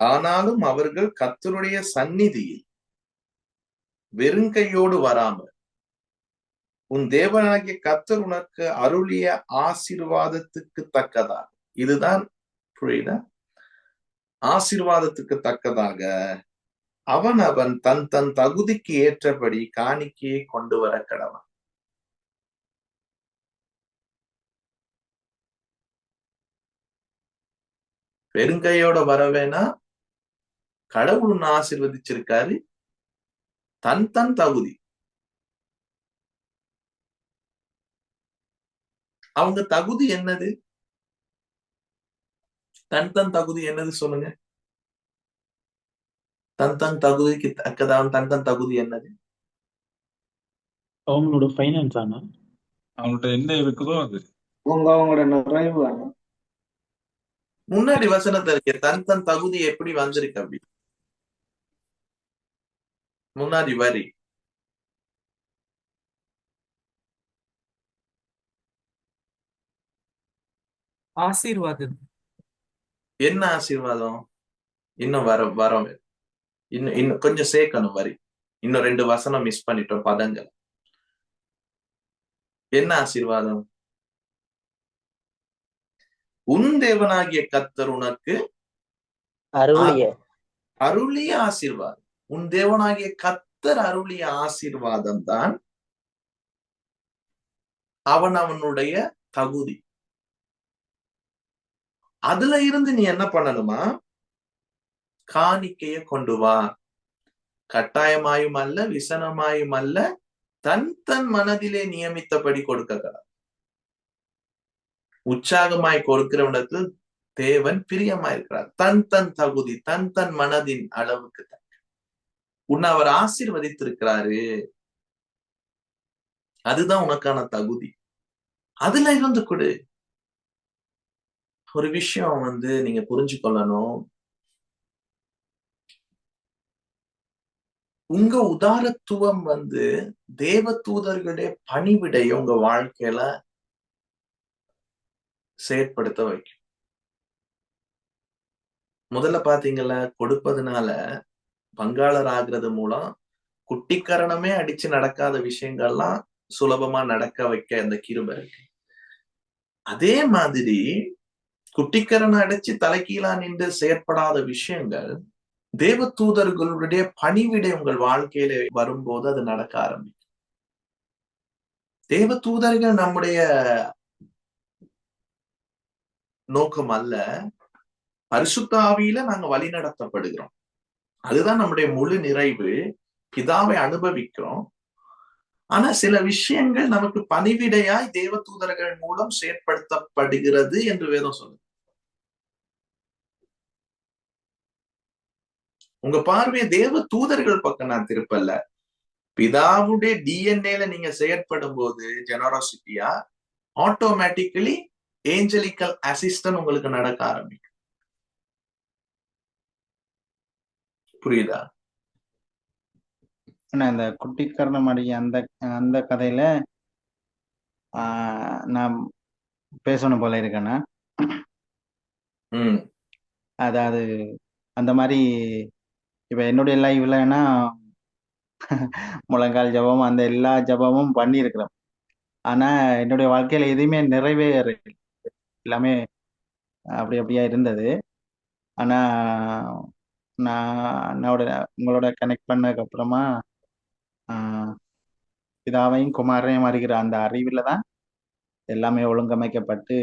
ஆனாலும் அவர்கள் கத்தருடைய சந்நிதியில் வெறுங்கையோடு வராம உன் தேவனாகிய கத்தர் உனக்கு அருளிய ஆசீர்வாதத்துக்கு தக்கதாக. இதுதான் புரியுதா? ஆசீர்வாதத்துக்கு தக்கதாக அவன் அவன் தன் தன் தகுதிக்கு ஏற்றபடி காணிக்கையை கொண்டு வர கடவன். பெருங்கையோட வரவேனா கடவுள் உன்னை ஆசீர்வதிச்சிருக்காரு. தன் தன் தகுதி. அவங்க தகுதி என்னது? தன் தன் தகுதி என்னது சொல்லுங்க. தன் தன் தகுதிக்கு தக்கதான் தன் தன் தகுதி என்னது? அவங்களோட ஃபைனான்ஸ் ஆனா? அவங்கள்ட்ட என்ன இருக்குதோ அது. உங்க அவங்களோட நிறைவு வேணும் முன்னாடி வசனத்துல இருக்க தன் தன் தகுதி எப்படி வந்திருக்கு அப்படி முன்னாடி வரி ஆசீர்வாதம். என்ன ஆசீர்வாதம்? இன்னும் வர வரோம். இன்னும் இன்னும் கொஞ்சம் சேர்க்கணும் வரி. இன்னும் ரெண்டு வசனம் மிஸ் பண்ணிட்டோம் பதங்கள். என்ன ஆசீர்வாதம்? உன் தேவனாகிய கத்தர் உனக்கு அருளிய. அருளிய ஆசீர்வாதம். உன் தேவனாகிய கத்தர் அருளிய ஆசீர்வாதம் தான் அவன் அவனுடைய தகுதி. அதுல இருந்து நீ என்ன பண்ணணுமா? காணிக்கைய கொண்டு வா. கட்டாயமாயும் அல்ல விசனமாயும் அல்ல தன் தன் மனதிலே நியமித்தபடி கொடுக்கலாம் உற்சாகமாய் கொடுக்கிறவனிடத்தில் தேவன் பிரியமாயிருக்கிறார். தன் தன் தகுதி தன் தன் மனதின் அளவுக்கு தக்க உன்னை அவர் ஆசீர்வதித்திருக்கிறாரு. அதுதான் உனக்கான தகுதி. அதுல இருந்து கொடு. ஒரு விஷயம் வந்து நீங்க புரிஞ்சு கொள்ளணும் உங்க உதாரத்துவம் வந்து தேவ தூதர்களுடைய பணிவிடைய உங்க வாழ்க்கையில செயற்படுத்த வைக்கும். முதல்ல பாத்தீங்களா கொடுப்பதுனால பங்காளர் ஆகுறது மூலம் குட்டிக்கரணமே அடிச்சு நடக்காத விஷயங்கள்லாம் சுலபமா நடக்க வைக்க அந்த கிருபை இருக்கு. அதே மாதிரி குட்டிக்கரணம் அடைச்சு தலைக்கீழா நின்று செயற்படாத விஷயங்கள் தேவ தூதர்களுடைய பணிவிடை உங்கள் வாழ்க்கையில வரும்போது அது நடக்க ஆரம்பிக்கும். தேவ தூதர்கள் நம்முடைய நோக்கம் அல்ல பரிசுத்தாவியில நாங்க வழி நடத்தப்படுகிறோம் அதுதான் நம்முடைய முழு நிறைவு. பிதாவை அனுபவிக்கிறோம். ஆனா சில விஷயங்கள் நமக்கு பணிவிடையாய் தேவ தூதர்கள் மூலம் செயற்படுத்தப்படுகிறது என்று வேதம் சொல்லுது. உங்க பார்வையை தேவ தூதர்கள் பக்கம் நான் திருப்பல்ல பிதாவுடைய டிஎன்ஏல நீங்க செயற்படும் போது ஜெனராசிட்டியா ஆட்டோமேட்டிக்கலி ஏஞ்சலிக்கல் அசிஸ்டன்ட் உங்களுக்கு நடக்க ஆரம்பிக்கும். புரியுதா? இந்த குட்டிக்கரணம் அடிய அந்த அந்த கதையில நான் பேசணும் போல இருக்கேன்னா உம் அதாவது அந்த மாதிரி இப்ப என்னுடைய லைவ்லன்னா முழங்கால் ஜபம் அந்த எல்லா ஜபமும் பண்ணியிருக்கிறேன் ஆனா என்னுடைய வாழ்க்கையில எதுவுமே நிறைவேற எல்லாமே அப்படி அப்படியா இருந்தது. ஆனா நான் என்னோட உங்களோட கனெக்ட் பண்ணதுக்கு அப்புறமா பிதாவையும் குமாரையும் அறிகிற அந்த அறிவில் தான் எல்லாமே ஒழுங்கமைக்கப்பட்டு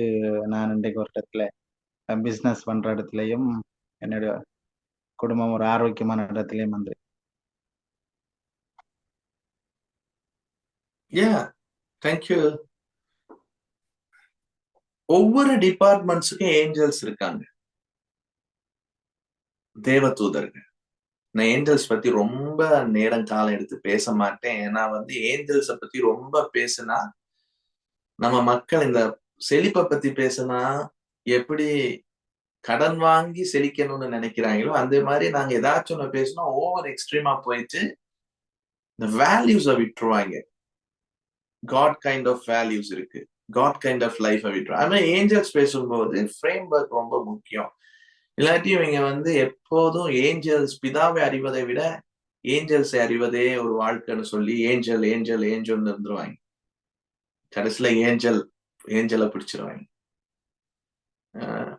நான் இன்றைக்கு ஒரு இடத்துல பிஸ்னஸ் பண்ணுற இடத்துலையும் என்னுடைய குடும்பம் ஒரு ஆரோக்கியமான இடத்துலையும் வந்து. யா தேங்க்யூ ஒவ்வொரு டிபார்ட்மெண்ட்ஸுக்கும் ஏஞ்சல்ஸ் இருக்காங்க. தேவ தூதர்கள் நான் ஏஞ்சல்ஸ் பத்தி ரொம்ப நேரம் காலம் எடுத்து பேச மாட்டேன். ஏன்னா வந்து ஏஞ்சல்ஸ பத்தி ரொம்ப பேசுனா நம்ம மக்கள் இந்த செழிப்பை பத்தி பேசுனா எப்படி கடன் வாங்கி செழிக்கணும்னு நினைக்கிறாங்களோ அந்த மாதிரி நாங்க ஏதாச்சும் ஒன்று பேசினா ஓவர் எக்ஸ்ட்ரீமா போயிட்டு இந்த வேல்யூஸை விட்டுருவாங்க. காட் கைண்ட் ஆஃப் வேல்யூஸ் இருக்கு. காட் கைண்ட் ஆஃப் லைஃபை விட்டுருவாங்க. அது மாதிரி ஏஞ்சல்ஸ் பேசும்போது ஃப்ரேம் ஒர்க் ரொம்ப முக்கியம். இல்லாட்டி இவங்க வந்து எப்போதும் ஏஞ்சல்ஸ் பிதாவை அறிவதை விட ஏஞ்சல்ஸை அறிவதே ஒரு வாழ்க்கைன்னு சொல்லி ஏஞ்சல் ஏஞ்சல் ஏஞ்சல்னு இருந்துருவாங்க. கடைசியில ஏஞ்சல் ஏஞ்சலை பிடிச்சிருவாங்க. ஆஹ்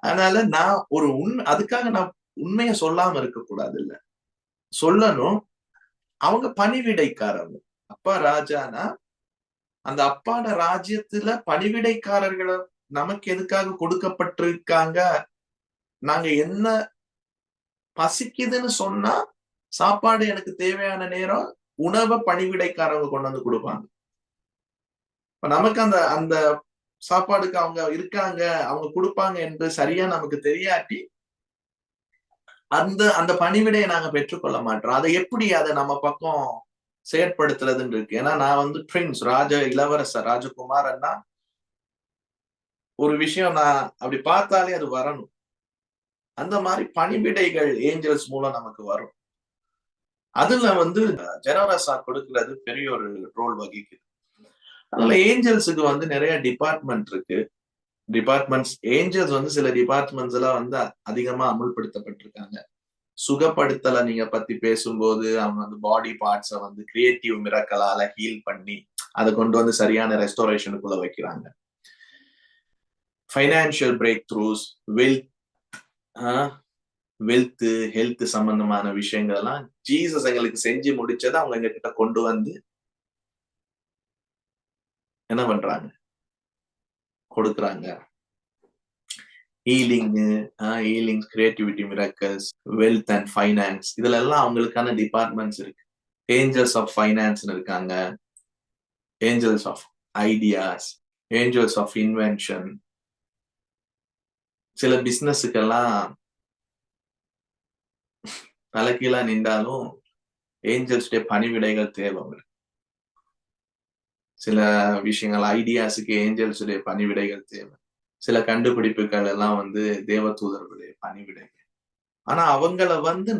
அதனால நான் ஒரு உண் அதுக்காக நான் உண்மையை சொல்லாம இருக்க கூடாது இல்ல சொல்லணும். அவங்க பணிவிடைக்காரங்க. அப்பா ராஜானா? அந்த அப்பாட ராஜ்யத்துல பணிவிடைக்காரர்களை நமக்கு எதுக்காக கொடுக்கப்பட்டிருக்காங்க? நாங்க என்ன பசிக்குதுன்னு சொன்னா சாப்பாடு எனக்கு தேவையான நேரம் உணவை பணிவிடைக்காரங்க கொண்டு வந்து கொடுப்பாங்க. இப்ப நமக்கு அந்த அந்த சாப்பாடுக்கு அவங்க இருக்காங்க அவங்க கொடுப்பாங்க என்று சரியா நமக்கு தெரியாட்டி அந்த அந்த பணிவிடையை நாங்க பெற்றுக்கொள்ள மாட்டோம். அதை எப்படி அதை நம்ம பக்கம் செயற்படுத்துறதுன்னு இருக்கு. ஏன்னா நான் வந்து பிரின்ஸ் ராஜ இளவரசர் ராஜகுமாரன்னா ஒரு விஷயம் நான் அப்படி பார்த்தாலே அது வரணும். அந்த மாதிரி பணிவிடைகள் ஏஞ்சல்ஸ் மூலம் நமக்கு வரும். அதுல வந்து ஜெனரஸா கொடுக்கிறது பெரிய ஒரு ரோல் வகிக்குது. அதனால ஏஞ்சல்ஸுக்கு வந்து நிறைய டிபார்ட்மெண்ட் இருக்கு. டிபார்ட்மெண்ட்ஸ் ஏஞ்சல்ஸ் வந்து சில டிபார்ட்மெண்ட்ஸ் எல்லாம் வந்து அதிகமா அமுல்படுத்தப்பட்டிருக்காங்க. சுகப்படுத்தலை நீங்க பத்தி பேசும்போது அவங்க வந்து பாடி பார்ட்ஸை வந்து கிரியேட்டிவ் மிரக்கலால ஹீல் பண்ணி அதை கொண்டு வந்து சரியான ரெஸ்டோரேஷனுக்குள்ள வைக்கிறாங்க. Financial breakthroughs wealth wealth health சம்பந்தமான விஷயங்கள் எல்லாம் ஜீசஸ் எங்களுக்கு செஞ்சு முடிச்சதை அவங்க எங்க கிட்ட கொண்டு வந்து என்ன பண்றாங்க? கொடுக்குறாங்க. Healing healing creativity miracles wealth and finance இதுல எல்லாம் அவங்களுக்கான டிபார்ட்மெண்ட்ஸ் இருக்கு. ஏஞ்சல்ஸ் ஆஃப் ஃபைனான்ஸ்னு இருக்காங்க. Angels of ideas angels of invention சில பிஸ்னஸுக்கெல்லாம் தலைக்கீழா நின்றாலும் ஏஞ்சல்ஸ்டே பணிவிடைகள் தேவை அவங்களுக்கு. சில விஷயங்கள் ஐடியாஸுக்கு ஏஞ்சல்ஸுடைய பணிவிடைகள் தேவை. சில கண்டுபிடிப்புகள் எல்லாம் வந்து தேவதூதர்களுடைய பணிவிடைகள். ஆனா அவங்கள வந்து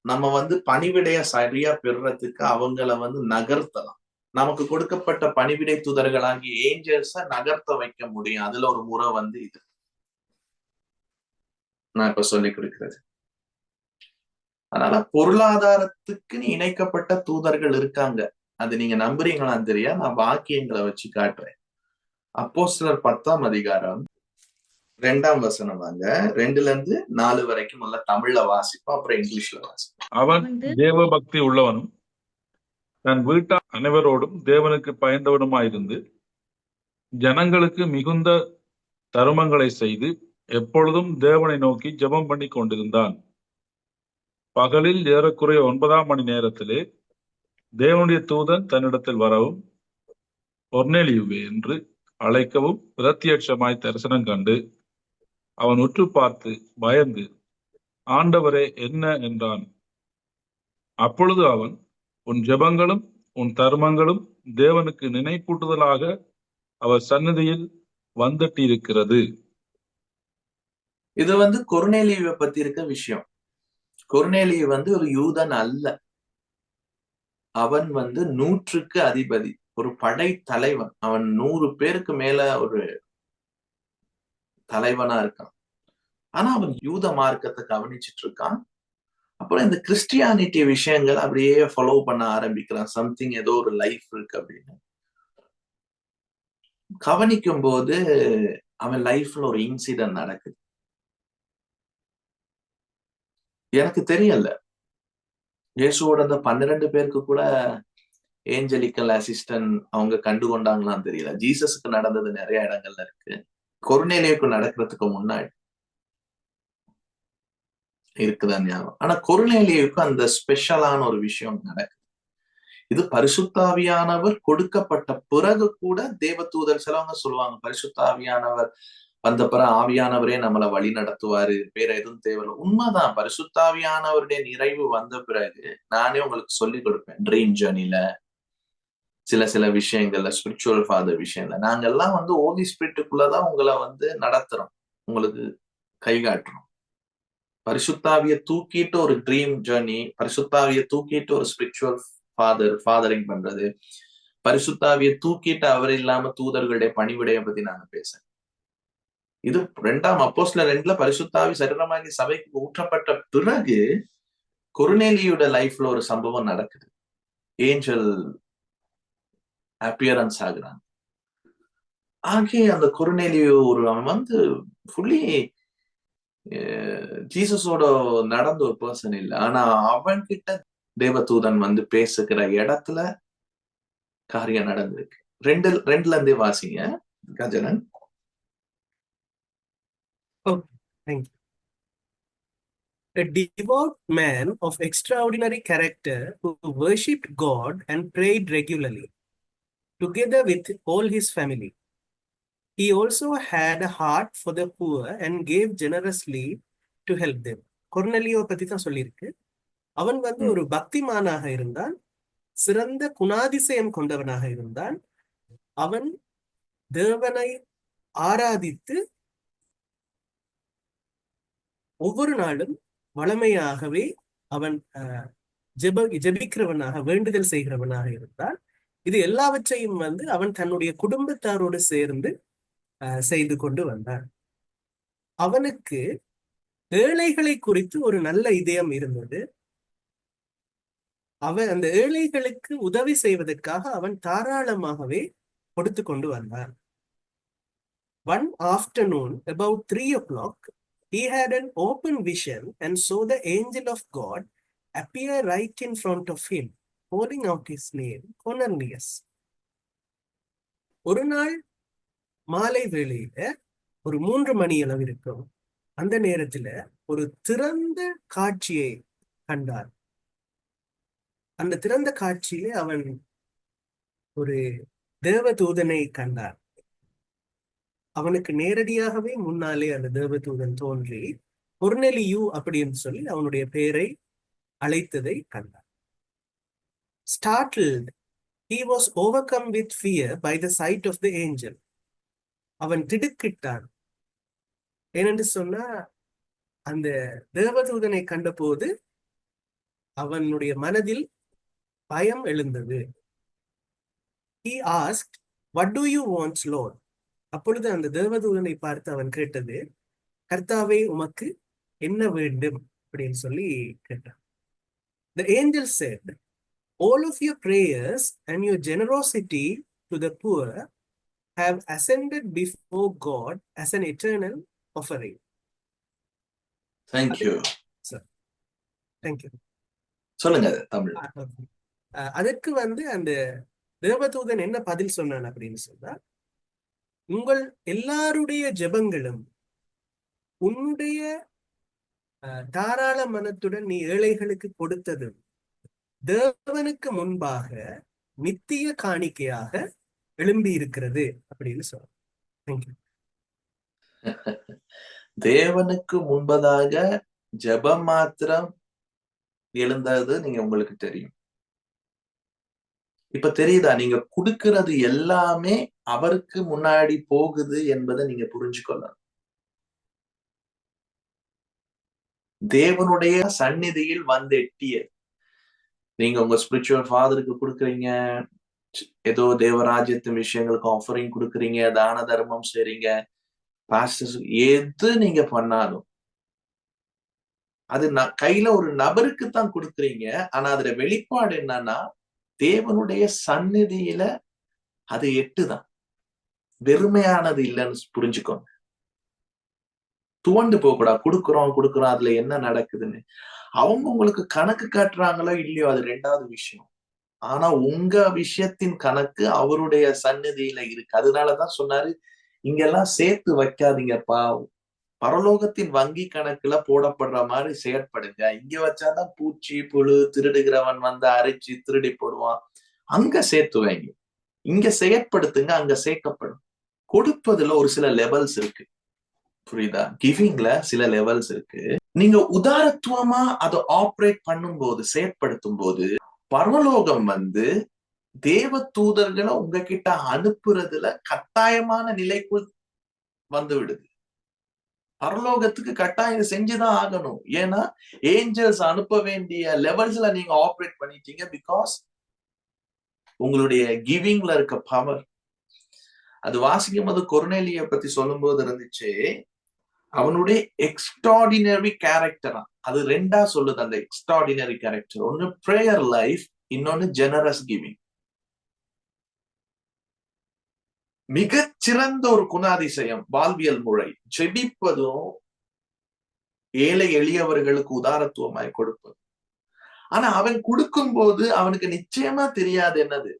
நம்ம வந்து பணிவிடைய சரியா பெறுறதுக்கு அவங்கள வந்து நகர்த்தலாம். நமக்கு கொடுக்கப்பட்ட பணிவிடை தூதர்களாகி ஏஞ்சல்ஸ நகர்த்த வைக்க முடியும். அதுல ஒரு முறை வந்து இது. நான் இப்ப சொல்லி கொடுக்கிறது. அதனால பொருளாதாரத்துக்கு இணைக்கப்பட்ட தூதர்கள் இருக்காங்க. அது நீங்க நம்புறீங்களான்னு தெரியா நான் வாக்கியங்களை வச்சு காட்டுறேன். அப்போ சிலர் பத்தாம் அதிகாரம் ரெண்டாம் வசனம் வாங்க. ரெண்டுல இருந்து நாலு வரைக்கும் முதல்ல தமிழ்ல வாசிப்போம் அப்புறம் இங்கிலீஷ்ல வாசிப்போம். அவன் தேவ பக்தி உள்ளவனும் தன் வீட்டார் அனைவரோடும் தேவனுக்கு பயந்தவனுமாயிருந்து ஜனங்களுக்கு மிகுந்த தருமங்களை செய்து எப்பொழுதும் தேவனை நோக்கி ஜெபம் பண்ணி கொண்டிருந்தான். பகலில் ஏறக்குறைய ஒன்பதாம் மணி நேரத்திலே தேவனுடைய தூதன் தன்னிடத்தில் வரவும் ஒர்னெலியுவே என்று அழைக்கவும் பிரத்யட்சமாய் தரிசனம் கண்டு அவன் உற்று பார்த்து பயந்து ஆண்டவரே என்ன? என்றான். அப்பொழுது அவன் உன் ஜெபங்களும் உன் தர்மங்களும் தேவனுக்கு நினைப்பூட்டுதலாக அவர் சன்னதியில் வந்துட்டிருக்கிறது. இது வந்து கொர்னேலியுவை பத்தி இருக்க விஷயம். கொர்னேலியு வந்து ஒரு யூதன் அல்ல. அவன் வந்து நூற்றுக்கு அதிபதி ஒரு படை தலைவன். அவன் நூறு பேருக்கு மேல ஒரு தலைவனா இருக்கான். ஆனா அவன் யூத மார்க்கத்தை கவனிச்சிட்டு இருக்கான் அப்புறம் இந்த கிறிஸ்டியானிட்டி விஷயங்கள் அப்படியே ஃபாலோ பண்ண ஆரம்பிக்கிறான். சம்திங் ஏதோ ஒரு லைஃப் இருக்கு அப்படின்னு. கவனிக்கும் போது அவன் லைஃப்ல ஒரு இன்சிடென்ட் நடக்குது. எனக்கு தெரியல. இயேசுவோட அந்த பன்னிரெண்டு பேருக்கு கூட ஏஞ்சலிக்கல் அசிஸ்டன்ட் அவங்க கண்டு கொண்டாங்களான்னு தெரியல. ஜீசஸுக்கு நடந்தது நிறைய இடங்கள்ல இருக்கு. கொர்னேலியுக்கு நடக்கிறதுக்கு முன்னாடி இருக்குதான் ஞாபகம்? ஆனா கொர்னேலியுக்கு அந்த ஸ்பெஷலான ஒரு விஷயம் நடக்குது. இது பரிசுத்தாவியானவர் கொடுக்கப்பட்ட பிறகு கூட தேவதூதர் சிலவங்க சொல்லுவாங்க பரிசுத்தாவியானவர் வந்த பிற ஆவியானவரே நம்மளை வழி நடத்துவாரு. வேற எதுவும் தேவையில்லை. உண்மைதான். பரிசுத்தாவியானவருடைய நிறைவு வந்த பிறகு நானே உங்களுக்கு சொல்லி கொடுப்பேன். ட்ரீம் ஜேர்னில சில சில விஷயங்கள்ல ஸ்பிரிச்சுவல் ஃபாதர் விஷயம்ல நாங்கெல்லாம் வந்து ஓதி ஸ்பிரிட்டுக்குள்ளதான் உங்களை வந்து நடத்துறோம். உங்களுக்கு கை காட்டுறோம். பரிசுத்தாவிய தூக்கிட்டு ஒரு ட்ரீம் ஜேர்னி பரிசுத்தாவிய தூக்கிட்டு ஒரு ஸ்பிரிச்சுவல் ஃபாதர் ஃபாதரிங் பண்றது பரிசுத்தாவிய தூக்கிட்டு அவர் இல்லாம தூதர்களுடைய பணிவிடைய பத்தி நாங்க பேசுறேன். இது ரெண்டாம் அப்போஸ்ல ரெண்டுல பரிசுத்தாவி சரீரமாகி சபைக்கு ஊற்றப்பட்ட பிறகு கொருநேலியோட லைஃப்ல ஒரு சம்பவம் நடக்குது. ஏஞ்சல் அப்பியரன்ஸ் ஆகுறாங்க. ஆகி அந்த கொருநேலியோ ஒரு அவன் வந்து ஃபுல்லி ஜீசஸோட நடந்த ஒரு பர்சன் இல்ல. ஆனா அவன் கிட்ட தேவதூதன் வந்து பேசுகிற இடத்துல காரியம் நடந்திருக்கு. ரெண்டு ரெண்டுல இருந்தே வாசிங்க Gajanan. Thank you. A devout man of extraordinary character who worshipped God and prayed regularly, together with all his family. He also had a heart for the poor and gave generously to help them. கொர்னலியோ பத்தி தான் சொல்லியிருக்கு அவன் வந்து. ஒரு பக்திமானாக இருந்தான் சிறந்த குணாதிசயம் கொண்டவனாக இருந்தான் அவன் தேவனை ஆராதித்து ஒவ்வொரு நாளும் வளமையாகவே அவன் அஹ், ஜெப ஜெபிக்கிறவனாக வேண்டுதல் செய்கிறவனாக இருந்தால் இது எல்லாவற்றையும் வந்து அவன் தன்னுடைய குடும்பத்தாரோடு சேர்ந்து செய்து கொண்டு வந்தான். அவனுக்கு ஏழைகளை குறித்து ஒரு நல்ல இதயம் இருந்தது. அவன் அந்த ஏழைகளுக்கு உதவி செய்வதற்காக அவன் தாராளமாகவே கொடுத்து கொண்டு வந்தான். One about three o'clock he had an open vision and saw the angel of God appear right in front of him, calling out his name, Cornelius. ஒரு நாள் மாலை வேளையில ஒரு மூன்று மணி அளவு இருக்கும் அந்த நேரத்துல ஒரு திறந்த காட்சியை கண்டார் அந்த திறந்த காட்சியில அவன் ஒரு தேவதூதனை கண்டார் அவனுக்கு நேரடியாகவே முன்னாலே அந்த தேவதூதன் தோன்றி பொர்னெலியூ அப்படின்னு சொல்லி அவனுடைய பெயரை அழைத்ததை கண்டார் he was overcome with fear by the sight of the angel அவன் திடுக்கிட்டான். ஏனென்று சொன்னா அந்த தேவதூதனை கண்டபோது அவனுடைய மனதில் பயம் எழுந்தது. He ask what do you wants lord அப்பொழுது அந்த தேவதூதனை பார்த்து அவன் கேட்டது கர்த்தாவே உமக்கு என்ன வேண்டும் அப்படின்னு சொல்லி கேட்டான் The angel said, All of your prayers and your generosity to the poor have ascended before God as an eternal offering. Thank you Thank you. சொல்லுங்க தமிழ் அதற்கு வந்து அந்த தேவதூதன் என்ன பதில் சொன்னான் அப்படின்னு சொன்னா உங்கள் எல்லாருடைய ஜெபங்களும் உன்னுடைய அஹ், தாராள மனத்துடன் நீ ஏழைகளுக்கு கொடுத்ததும் தேவனுக்கு முன்பாக நித்திய காணிக்கையாக எழும்பி இருக்கிறது அப்படின்னு சொல்றேன் தேங்க்யூ தேவனுக்கு முன்பதாக ஜெபம் மாத்திரம் எழுந்தது நீங்க உங்களுக்கு தெரியும். இப்ப தெரியுதா? நீங்க கொடுக்கறது எல்லாமே அவருக்கு முன்னாடி போகுது என்பதை நீங்க புரிஞ்சுக்கொள்ளணும். தேவனுடைய சந்நிதியில் வந்து எட்டிய நீங்க உங்க ஸ்பிரிச்சுவல் ஃபாதருக்கு கொடுக்குறீங்க. ஏதோ தேவராஜ்யத்தின் விஷயங்களுக்கு ஆஃபரிங் கொடுக்குறீங்க. தான தர்மம் செய்றீங்க. பாஸ்டர்ஸ் எது நீங்க பண்ணாலும். அது கையில ஒரு நபருக்கு தான் கொடுக்குறீங்க. ஆனா அதுல வெளிப்பாடு என்னன்னா தேவனுடைய சந்நிதியில அது எட்டுதான். வெறுமையானது இல்லைன்னு புரிஞ்சுக்கோங்க. துவண்டு போக கூடாது கொடுக்குறோம் கொடுக்குறோம் அதுல என்ன நடக்குதுன்னு. அவங்க உங்களுக்கு கணக்கு காட்டுறாங்களோ இல்லையோ அது ரெண்டாவது விஷயம். ஆனா உங்க விஷயத்தின் கணக்கு அவருடைய சந்நிதியில இருக்கு. அதனாலதான் சொன்னாரு இங்கெல்லாம் சேர்த்து வைக்காதீங்கப்பா. பரலோகத்தின் வங்கி கணக்குல போடப்படுற மாதிரி செயற்படுங்க. இங்க வச்சாதான் பூச்சி புழு திருடுகிறவன் வந்து அரைச்சு திருடி போடுவான். அங்க சேர்த்து வைங்க. இங்க செயற்படுத்துங்க அங்க சேர்க்கப்படும். கொடுப்பதுல ஒரு சில லெவல்ஸ் இருக்கு. புரியுதா? கிவிங்ல சில லெவல்ஸ் இருக்கு. நீங்க உதாரத்துவமா அதை ஆப்ரேட் பண்ணும்போது செயற்படுத்தும் போது பரலோகம் வந்து தேவ தூதர்களை உங்ககிட்ட அனுப்புறதுல கட்டாயமான நிலைக்குள் வந்து விடுது. பரலோகத்துக்கு கட்டாயம் செஞ்சுதான் ஆகணும். ஏன்னா ஏஞ்சல்ஸ் அனுப்ப வேண்டிய லெவல்ஸ்ல நீங்க ஆப்ரேட் பண்ணிட்டீங்க பிகாஸ் உங்களுடைய கிவிங்ல இருக்க பவர் அது வாசிக்கும் போது கொர்னேலிய பத்தி சொல்லும்போது இருந்துச்சு அவனுடைய எக்ஸ்ட்ராடினரி கேரக்டரா அது ரெண்டா சொல்லுது அந்த எக்ஸ்ட்ராடினரி கேரக்டர் ஒன்னு ப்ரேயர் லைஃப் இன்னொன்னு ஜெனரஸ் கிவிங் மிக சிறந்த ஒரு குணாதிசயம் வாழ்வியல் முறை. ஜெபிப்பதும் ஏழை எளியவர்களுக்கு உதாரத்துவமாய் கொடுப்பது. ஆனா அவன் கொடுக்கும் போது அவனுக்கு நிச்சயமா தெரியாது என்னது.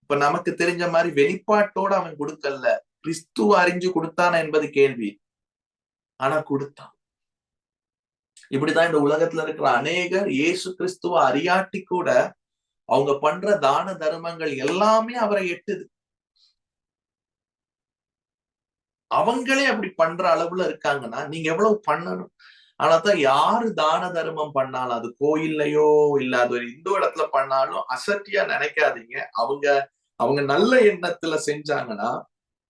இப்ப நமக்கு தெரிஞ்ச மாதிரி வெளிப்பாட்டோட அவன் கொடுக்கல கிறிஸ்துவ அறிஞ்சு கொடுத்தான என்பது கேள்வி. ஆனா கொடுத்தான். இப்படிதான் இந்த உலகத்துல இருக்கிற அநேகர் இயேசு கிறிஸ்துவ அறியாட்டி கூட அவங்க பண்ற தான தர்மங்கள் எல்லாமே அவரை எட்டுது. அவங்களே அப்படி பண்ற அளவுல இருக்காங்கன்னா நீங்க எவ்வளவு பண்ணணும்? ஆனாதான் யாரு தான தர்மம் பண்ணாலும் அது கோயில்லையோ இல்ல அது ஒரு இந்து இடத்துல பண்ணாலும் அசட்டியா நினைக்காதீங்க. அவங்க அவங்க நல்ல எண்ணத்துல செஞ்சாங்கன்னா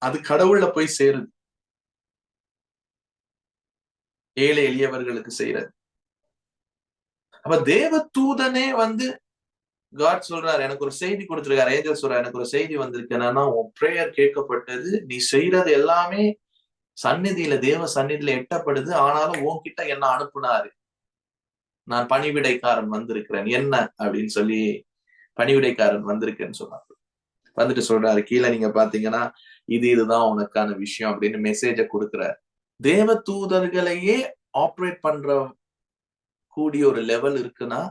அது கடவுள்ல போய் சேருது. ஏழை எளியவர்களுக்கு செய்யறது. அப்ப தேவ தூதனே வந்து காட் சொல்றாரு எனக்கு ஒரு செய்தி கொடுத்துருக்காரு ஏஞ்சல் சொல்றாரு எனக்கு ஒரு செய்தி வந்திருக்கு. என்னன்னா உன் ப்ரேயர் கேட்கப்பட்டது நீ செய்யறது எல்லாமே சந்நிதியில தேவ சந்நிதியில எட்டப்படுது. ஆனாலும் உன்கிட்ட என்ன அனுப்புனாரு? நான் பணிவிடைக்காரன் வந்திருக்கிறேன். என்ன? அப்படின்னு சொல்லி பணிவிடைக்காரன் வந்திருக்கேன்னு சொன்னாரு. வந்துட்டு சொல்றாரு கீழே நீங்க பாத்தீங்கன்னா இது இதுதான் உனக்கான விஷயம் அப்படின்னு மெசேஜ கொடுக்குறாரு. தேவ தூதர்களையே ஆப்ரேட் பண்ற கூடிய ஒரு லெவல் இருக்குன்னா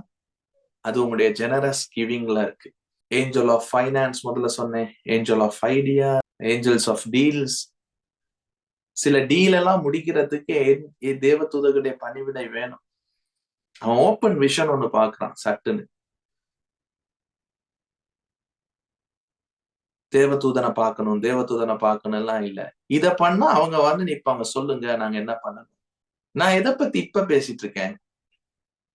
அது உங்களுடைய ஜெனரஸ் கிவிங்ல இருக்கு. ஏஞ்சல் ஆஃப் ஃபைனான்ஸ் முதல்ல சொன்னேன். Angel of idea angels of deals சில டீல் எல்லாம் முடிக்கிறதுக்கு தேவ தூதர்களுடைய பணிவிடை வேணும். அவன் ஓப்பன் விஷன் ஒண்ணு பாக்குறான் சட்டுன்னு. தேவதூதனை பார்க்கணும் தேவதூதனை பார்க்கணும் எல்லாம் இல்ல. இத பண்ணா அவங்க வந்து நிப்பாங்க. சொல்லுங்க நாங்க என்ன பண்ணணும்? நான் எதை பத்தி இப்ப பேசிட்டு இருக்கேன்?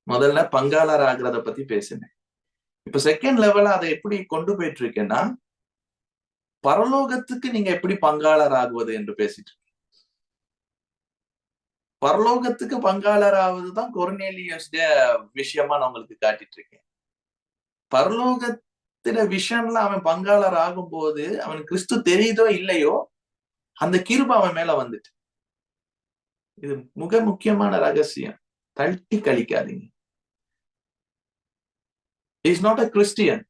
முதல்ல பங்காளர் ஆகிறத பத்தி பேசினேன் இப்ப செகண்ட் லெவல்ல அதை எப்படி கொண்டு போயிட்டு இருக்கேன்னா பரலோகத்துக்கு நீங்க எப்படி பங்காளர் ஆகுவது என்று பேசிட்டு பரலோகத்துக்கு பங்காளர் ஆவதுதான் கொர்னேலியஸ் விஷயமா நான் உங்களுக்கு காட்டிட்டு இருக்கேன். பரலோகத்திட விஷயம்ல அவன் பங்காளர் ஆகும் போது அவன் கிறிஸ்து தெரியுதோ இல்லையோ அந்த கிருப அவன் மேல வந்துட்டு. இது மிக முக்கியமான ரகசியம். தட்டி கழிக்காதீங்க. Is not a Christian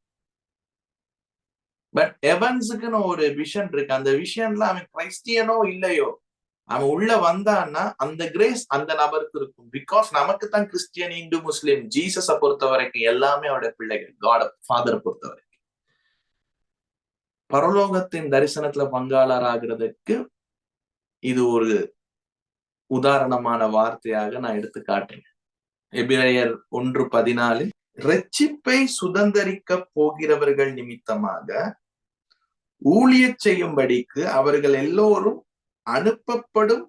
but எவன்ஸுக்குன்னு ஒரு விஷன் இருக்கு. அந்த விஷன்ல அவன் கிறிஸ்டியனோ இல்லையோ? அவன் உள்ள வந்தான்னா அந்த கிரேஸ் அந்த நபருக்கு இருக்கும். பிகாஸ் நமக்கு தான் கிறிஸ்டியன் இந்து முஸ்லீம் ஜீசஸ பொறுத்த வரைக்கும் எல்லாமே அவருடைய பிள்ளைகள். காட் ஃபாதர் பொறுத்த வரைக்கும். பரலோகத்தின் தரிசனத்துல பங்காளர் ஆகிறதுக்கு இது ஒரு உதாரணமான வார்த்தையாக நான் எடுத்து காட்டுறேன் எபிரேயர் ஒன்று பதினாலு ரட்சிப்பை சுதந்திரிக்க போகிறவர்கள் நிமித்தமாக ஊழிய செய்யும்படிக்கு அவர்கள் எல்லோரும் அனுப்பப்படும்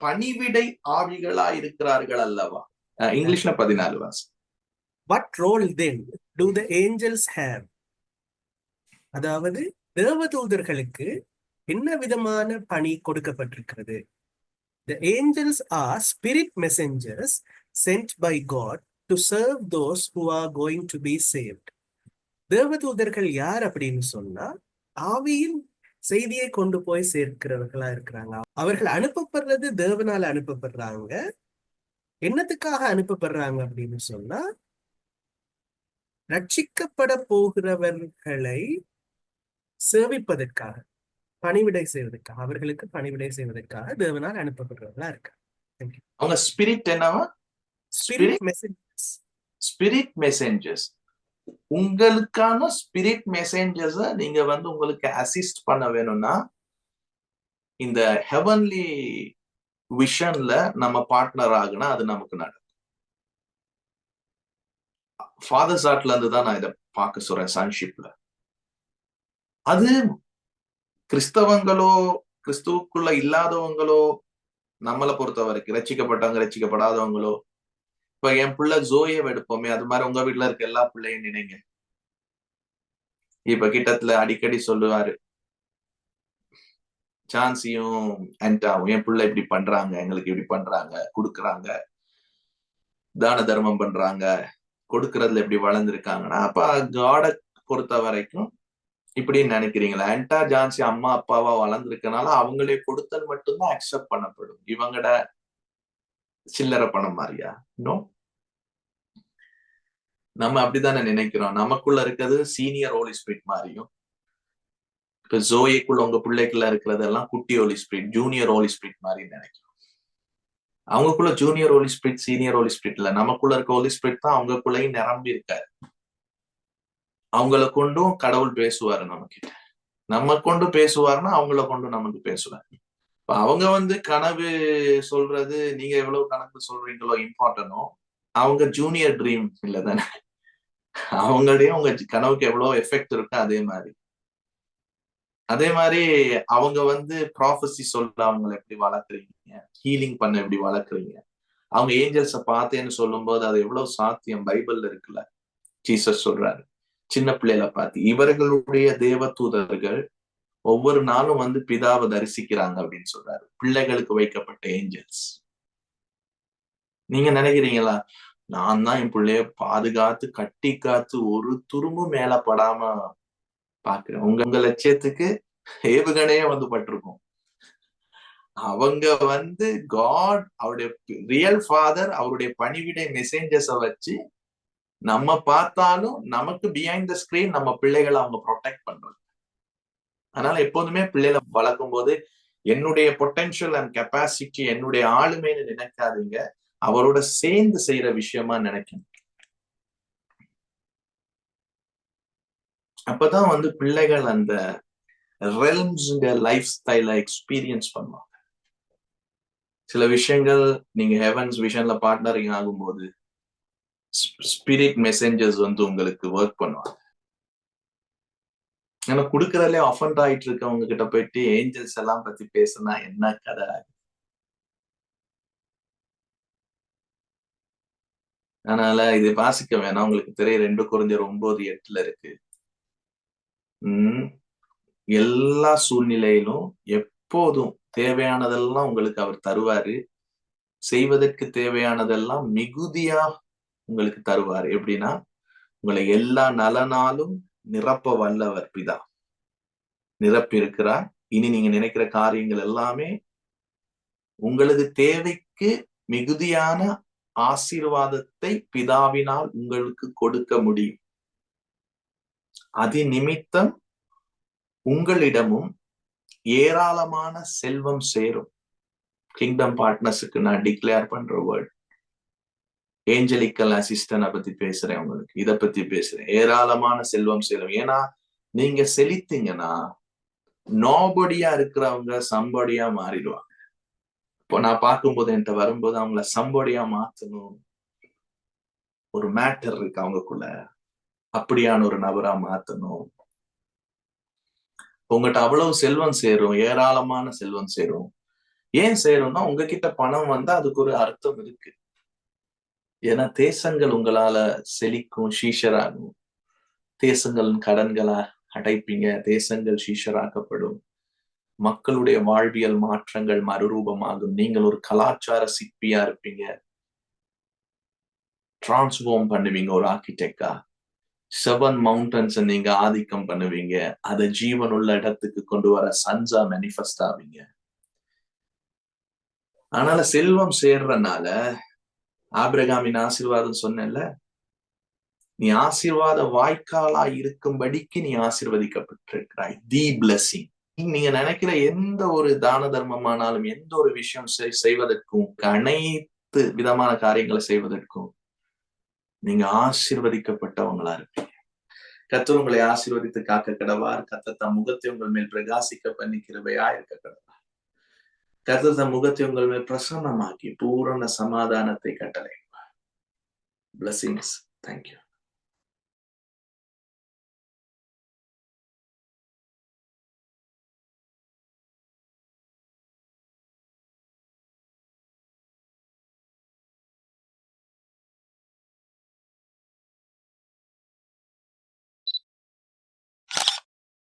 பணிவிடை ஆவிகளா இருக்கிறார்கள் அல்லவா இங்கிலீஷ்ல பதினாலு வாசம் What role then do the angels have அதாவது தேவதூதர்களுக்கு என்ன விதமான பணி கொடுக்கப்பட்டிருக்கிறது? The angels are spirit messengers sent by God to serve those who are going to be saved. தேவதூதர்கள் யார் அப்படின்னு சொன்னா ஆவியின் செய்தியை கொண்டு போய் சேர்க்கிறவர்களா இருக்கிறாங்க. அவர்கள் அனுப்பப்படுறது தேவனால அனுப்பப்படுறாங்க. என்னத்துக்காக அனுப்பப்படுறாங்க அப்படின்னு சொன்னா ரட்சிக்கப்பட போகிறவர்களை சேவிப்பதற்காக பணிவிடை செய்வதற்காக அவர்களுக்கு பணிவிடை செய்வதற்காக தேவனால் அனுப்பப்படுறவர்களா இருக்காங்க. அவங்க ஸ்பிரிட் என்னவா? ஸ்பிரிட் மெசேஜஸ் ஸ்பிரிட் மெசேஞ்சர்ஸ் உங்களுக்கான ஸ்பிரிட் மெசேஞ்சர்ஸ நீங்க வந்து உங்களுக்கு அசிஸ்ட் பண்ண வேணும்னா இந்த ஹெவன்லி விஷன்ல நம்ம பார்ட்னர் ஆகுனா அது நமக்கு நடக்கும் ஃபாதர்ஸ் ஆர்ட்ல இருந்து தான் நான் இதை பார்க்க சொல்றேன் சன்ஷிப்ல அது கிறிஸ்தவங்களோ கிறிஸ்துவுக்குள்ள இல்லாதவங்களோ நம்மளை பொறுத்த வரைக்கும் ரசிக்கப்பட்டவங்க ரசிக்கப்படாதவங்களோ இப்ப என் பிள்ளை ஜோயை எடுப்போமே அது மாதிரி உங்க வீட்டுல இருக்க எல்லா பிள்ளையும் நினைங்க இப்ப கிட்டத்துல அடிக்கடி சொல்லுவாரு. சான்சியும் அண்டாவும் என் பிள்ளை இப்படி பண்றாங்க எங்களுக்கு இப்படி பண்றாங்க கொடுக்குறாங்க தான தர்மம் பண்றாங்க கொடுக்கறதுல எப்படி வளர்ந்துருக்காங்கன்னா அப்ப காட பொறுத்த வரைக்கும் இப்படின்னு நினைக்கிறீங்களா? ஆண்டா ஜான்சி அம்மா அப்பாவா வளர்ந்துருக்கனால அவங்களே கொடுத்தல் மட்டும்தான் அக்செப்ட் பண்ணப்படும். இவங்கட சில்லறை பணம் மாதிரியா? இன்னும் நம்ம அப்படித்தானே நினைக்கிறோம். நமக்குள்ள இருக்கிறது சீனியர் ஹோலி ஸ்பிரிட் மாதிரியும் இப்ப ஜோயக்குள்ள உங்க பிள்ளைக்குள்ள இருக்கிறதெல்லாம் குட்டி holy spirit junior holy spirit மாதிரி நினைக்கிறோம். அவங்களுக்குள்ள junior holy spirit senior holy spirit இல்ல. நமக்குள்ள இருக்க ஹோலி ஸ்பிரிட் தான் அவங்களுக்குள்ளயும் நிரம்பி இருக்காரு. அவங்கள கொண்டும் கடவுள் பேசுவாரு நம்ம கிட்ட நம்ம கொண்டு பேசுவாருன்னா அவங்கள கொண்டு நமக்கு பேசுவார். இப்ப அவங்க வந்து கனவு சொல்றது நீங்க எவ்வளவு கணக்கு சொல்றீங்களோ இம்பார்ட்டனோ அவங்க ஜூனியர் ட்ரீம் இல்ல தானே? அவங்களையும் உங்க கனவுக்கு எவ்வளவு எஃபெக்ட் இருக்கு அதே மாதிரி. அதே மாதிரி அவங்க வந்து ப்ராஃபஸி சொல்ல அவங்கள எப்படி வளர்க்குறீங்க? ஹீலிங் பண்ண எப்படி வளர்க்குறீங்க? அவங்க ஏஞ்சல்ஸ பார்த்தேன்னு சொல்லும்போது அது எவ்வளவு சாத்தியம்? பைபிள்ல இருக்குல்ல. ஜீசஸ் சொல்றாரு. சின்ன பிள்ளையில பார்த்து இவர்களுடைய தேவ தூதர்கள் ஒவ்வொரு நாளும் வந்து பிதாவை தரிசிக்கிறாங்க அப்படின்னு சொல்றாரு. பிள்ளைகளுக்கு வைக்கப்பட்ட ஏஞ்சல்ஸ் நீங்க நினைக்கிறீங்களா? நான் தான் என் பிள்ளைய பாதுகாத்து கட்டி காத்து ஒரு துரும்பு மேல படாம பாக்குறேன். உங்க உங்க லட்சியத்துக்கு ஏவுகணையே வந்து பட்டிருக்கும். அவங்க வந்து காட் அவருடைய ரியல் ஃபாதர் அவருடைய பணிவிடை மெசேஞ்சஸ வச்சு நம்ம பார்த்தாலும் நமக்கு பிஹைண்ட் த ஸ்கிரீன் நம்ம பிள்ளைகளை அவங்க ப்ரொடெக்ட் பண்றாங்க அதனால எப்போதுமே பிள்ளைகளை வளர்க்கும் போது என்னுடைய பொட்டென்ஷியல் அண்ட் கெப்பாசிட்டி என்னுடைய ஆளுமைன்னு நினைக்காதீங்க. அவரோட சேர்ந்து செய்யற விஷயமா நினைக்கணும். அப்பதான் வந்து பிள்ளைகள் அந்த ரெல்ம்ஸ் லைஃப் ஸ்டைல எக்ஸ்பீரியன்ஸ் பண்ணுவாங்க. சில விஷயங்கள் நீங்க ஹெவன்ஸ் விஷன்ல பார்ட்னரிங் ஆகும்போது ஸ்பிரிட் மெசேஞ்சர்ஸ் வந்து உங்களுக்கு ஒர்க் பண்ணுவாங்க. ஏன்னா குடுக்கறதுலே அஃபண்ட் ஆயிட்டு இருக்கவங்க கிட்ட போயிட்டு ஏஞ்சல்ஸ் எல்லாம் பத்தி பேசுனா என்ன கதை? அதனால இது வாசிக்க வேணாம். உங்களுக்கு திரை ரெண்டு குறைஞ்சர் ஒன்பது எட்டுல இருக்கு. உம் எல்லா சூழ்நிலையிலும் எப்போதும் தேவையானதெல்லாம் உங்களுக்கு அவர் தருவாரு. செய்வதற்கு தேவையானதெல்லாம் மிகுதியா உங்களுக்கு தருவார். எப்படின்னா உங்களை எல்லா நலனாலும் நிரப்ப வல்லவர் பிதா. நிரப்பி இருக்கிறார் இனி நீங்க நினைக்கிற காரியங்கள் எல்லாமே உங்களது தேவைக்கு மிகுதியான ஆசீர்வாதத்தை பிதாவினால் உங்களுக்கு கொடுக்க முடியும். அது நிமித்தம் உங்களிடமும் ஏராளமான செல்வம் சேரும். கிங்டம் பார்ட்னர்ஸுக்கு நான் டிக்ளேர் பண்ற வேர்ட் ஏஞ்சலிக்கல் அசிஸ்டனை பத்தி பேசுறேன் உங்களுக்கு. இத பத்தி பேசுறேன். ஏராளமான செல்வம் சேரும். ஏன்னா நீங்க செழித்தீங்கன்னா நோபடியா இருக்கிறவங்க சம்படியா மாறிடுவாங்க. இப்போ நான் பார்க்கும்போது என்கிட்ட வரும்போது அவங்கள சம்படியா மாத்தணும். ஒரு மேட்டர் இருக்கு அவங்களுக்குள்ள அப்படியான ஒரு நபரா மாத்தணும். உங்ககிட்ட அவ்வளவு செல்வம் சேரும் ஏராளமான செல்வம் சேரும். ஏன் சேரும்னா உங்ககிட்ட பணம் வந்தா அதுக்கு ஒரு அர்த்தம் இருக்கு. ஏன்னா தேசங்கள் உங்களால செழிக்கும் ஷீஷராகும் தேசங்களின் கடன்களா அடைப்பீங்க. தேசங்கள் ஷீஷராக்கப்படும் மக்களுடைய வாழ்வியல் மாற்றங்கள் மறுரூபமாகும். நீங்கள் ஒரு கலாச்சார சிற்பியா இருப்பீங்க. டிரான்ஸ்ஃபார்ம் பண்ணுவீங்க ஒரு ஆர்கிடெக்டா செவன் மவுண்டன்ஸ் நீங்க ஆதிக்கம் பண்ணுவீங்க. அதை ஜீவனுள்ள இடத்துக்கு கொண்டு வர சன்ஸா மேனிஃபெஸ்ட் ஆவீங்க. அதனால செல்வம் சேர்றனால ஆபிரகாமின் ஆசீர்வாதம் சொன்னேன்ல நீ ஆசீர்வாத வாய்க்காலா இருக்கும்படிக்கு நீ ஆசீர்வதிக்கப்பட்டிருக்கிறாய். தி பிளஸிங் நீங்க நினைக்கிற எந்த ஒரு தான தர்மமானாலும் எந்த ஒரு விஷயம் செய்வதற்கும் அனைத்து விதமான காரியங்களை செய்வதற்கும் நீங்க ஆசீர்வதிக்கப்பட்டவங்களா இருப்பீங்க. கத்தர் உங்களை ஆசீர்வதித்து காக்க கடவார் கத்த தம் முகத்தை உங்கள் மேல் பிரகாசிக்க பண்ணி கிருபையா இருக்க கடவார் கத்தர் தம் முகத்தை உங்கள் மேல் பிரசன்னமாக்கி பூரண சமாதானத்தை கட்டளை பிளஸிங்ஸ் தேங்க்யூ